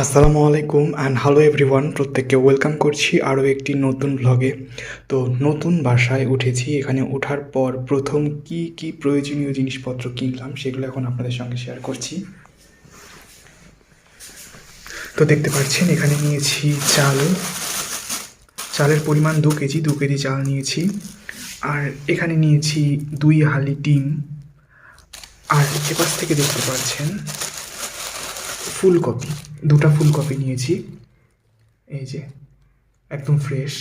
আসসালামু আলাইকুম and hello everyone প্রত্যেককে ওয়েলকাম করছি আরও একটি নতুন ব্লগে তো নতুন বাসায় উঠেছি, এখানে ওঠার পর প্রথম কি কি প্রয়োজনীয় জিনিসপত্র কিনলাম সেগুলো এখন আপনাদের সঙ্গে শেয়ার করছি। তো দেখতে পাচ্ছেন, এখানে নিয়েছি চাল। চালের পরিমাণ দু কেজি দু কেজি চাল নিয়েছি। আর এখানে নিয়েছি দুই হালি ডিম। আর এপাশ থেকে দেখতে পাচ্ছেন ফুলকপি, দুটো ফুলকপি নিয়েছি। এই যে, একদম ফ্রেশ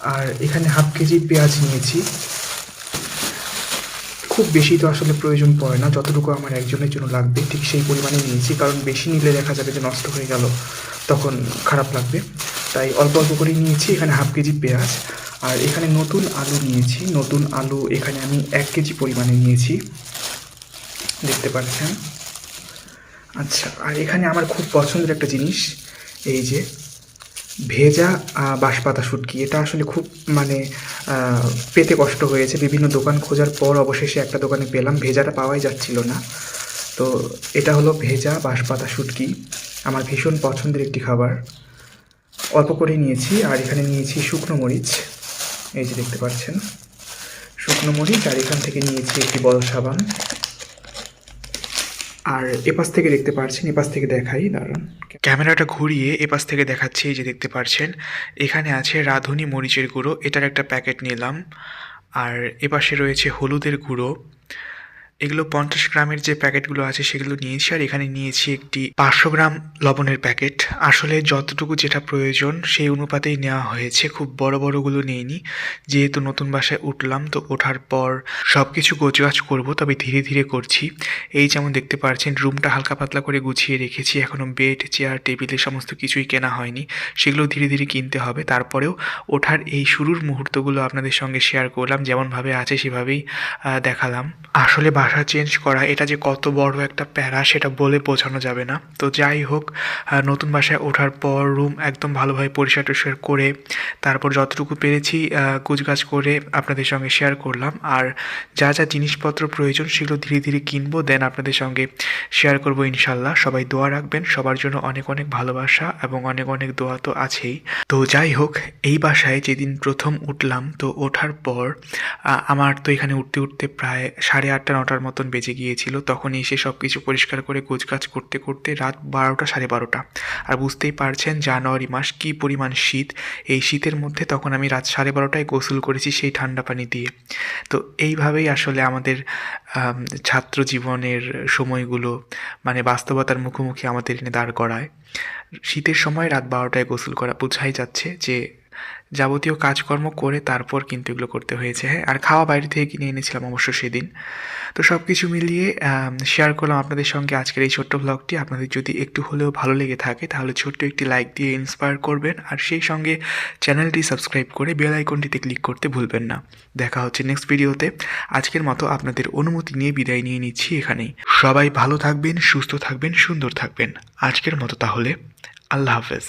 আর এখানে হাফ কেজি পেঁয়াজ নিয়েছি। খুব বেশি তো আসলে প্রয়োজন পড়ে না, যতটুকু আমার একজনের জন্য লাগবে, ঠিক সেই পরিমাণে নিয়েছি। কারণ বেশি নিলে দেখা যাবে যে নষ্ট হয়ে গেল, তখন খারাপ লাগবে। তাই অল্প অল্প করেই নিয়েছি, এখানে হাফ কেজি পেঁয়াজ। আর এখানে নতুন আলু নিয়েছি। নতুন আলু এখানে আমি এক কেজি পরিমাণে নিয়েছি। দেখতে পাচ্ছেন? আচ্ছা আর এখানে আমার খুব পছন্দের একটা জিনিস, এই যে ভেজা বাঁশপাতা শুটকি। এটা আসলে খুব মানে পেতে কষ্ট হয়েছে। বিভিন্ন দোকান খোঁজার পর অবশেষে একটা দোকানে পেলাম। ভেজাটা পাওয়াই যাচ্ছিল না। তো এটা হলো ভেজা বাঁশপাতা শুটকি। আমার ভীষণ পছন্দের একটি খাবার। অল্প করেই নিয়েছি, আর এখানে নিয়েছি শুকনো মরিচ। এই যে দেখতে পাচ্ছেন। শুকনো মরিচ, আর এখান থেকে নিয়েছি একটি বড় সাবান। আর এপাশ থেকে দেখতে পারছেন, এপাশ থেকে দেখাই, দাঁড়ান। ক্যামেরাটা ঘুরিয়ে এপাশ থেকে দেখাচ্ছি, এই যে দেখতে পারছেন। এখানে আছে রাঁধুনি মরিচের গুঁড়ো, এটার একটা প্যাকেট নিলাম। আর এপাশে রয়েছে হলুদের গুঁড়ো। এগুলো পঞ্চাশ গ্রামের যে প্যাকেটগুলো আছে সেগুলো নিয়েছি আর এখানে নিয়েছি একটি পাঁচশো গ্রাম লবণের প্যাকেট। আসলে যতটুকু যেটা প্রয়োজন সেই অনুপাতেই নেওয়া হয়েছে। খুব বড় বড়গুলো নিইনি। যেহেতু নতুন বাসায় উঠলাম, তো ওঠার পর সব কিছু গোছগাছ করব, তবে ধীরে ধীরে করছি। এই যেমন দেখতে পাচ্ছেন রুমটা হালকা পাতলা করে গুছিয়ে রেখেছি। এখনও বেড, চেয়ার টেবিল সমস্ত কিছুই কেনা হয়নি। সেগুলো ধীরে ধীরে কিনতে হবে। তারপরেও ওঠার এই শুরুর মুহূর্তগুলো আপনাদের সঙ্গে শেয়ার করলাম। যেমনভাবে আছে সেভাবেই দেখালাম। আসলে বাসা চেঞ্জ করা, এটা যে কত বড় একটা প্যারা, সেটা বলে বোঝানো যাবে না। তো যাই হোক নতুন বাসায় ওঠার পর রুম একদম ভালোভাবে পরিষ্কার টরিষ্কার করে তারপর যতটুকু পেরেছি কুচগাছ করে আপনাদের সঙ্গে শেয়ার করলাম। আর যা যা জিনিসপত্র প্রয়োজন সেগুলো ধীরে ধীরে কিনবো দেন আপনাদের সঙ্গে শেয়ার করব ইনশাল্লাহ। সবাই দোয়া রাখবেন, সবার জন্য অনেক অনেক ভালোবাসা এবং অনেক অনেক দোয়া তো আছেই। তো যাই হোক, এই বাসায় যেদিন প্রথম উঠলাম, তো ওঠার পর আমার তো এখানে উঠতে উঠতে প্রায় সাড়ে আটটা, নটার মতন বেজে গিয়েছিল। তখন এসে সব কিছু পরিষ্কার করে গোছগাছ করতে করতে রাত বারোটা, সাড়ে বারোটা। আর বুঝতেই পারছেন, জানুয়ারি মাস কী পরিমাণ শীত। এই শীতের মধ্যে তখন আমি রাত সাড়ে বারোটায় গোসল করেছি সেই ঠান্ডা পানি দিয়ে। তো এইভাবেই আসলে আমাদের ছাত্র জীবনের সময়গুলো মানে বাস্তবতার মুখোমুখি আমাদের এনে দাঁড় করায়। শীতের সময় রাত বারোটায় গোসল করা বোঝাই যাচ্ছে যে যাবতীয় কাজকর্ম করে তারপর কিন্তু এগুলো করতে হয়েছে হ্যাঁ? আর খাওয়া বাইরে থেকে কিনে এনেছিলাম অবশ্য সেদিন। তো সব কিছু মিলিয়ে শেয়ার করলাম আপনাদের সঙ্গে আজকের এই ছোট্ট ব্লগটি আপনাদের যদি একটু হলেও ভালো লেগে থাকে, তাহলে ছোট্ট একটি লাইক দিয়ে ইন্সপায়ার করবেন। আর সেই সঙ্গে চ্যানেলটি সাবস্ক্রাইব করে বেল আইকনটিতে ক্লিক করতে ভুলবেন না। দেখা হচ্ছে নেক্সট ভিডিওতে আজকের মতো আপনাদের অনুমতি নিয়ে বিদায় নিয়ে নিচ্ছি এখানেই। সবাই ভালো থাকবেন, সুস্থ থাকবেন, সুন্দর থাকবেন। আজকের মতো তাহলে, আল্লাহ হাফেজ।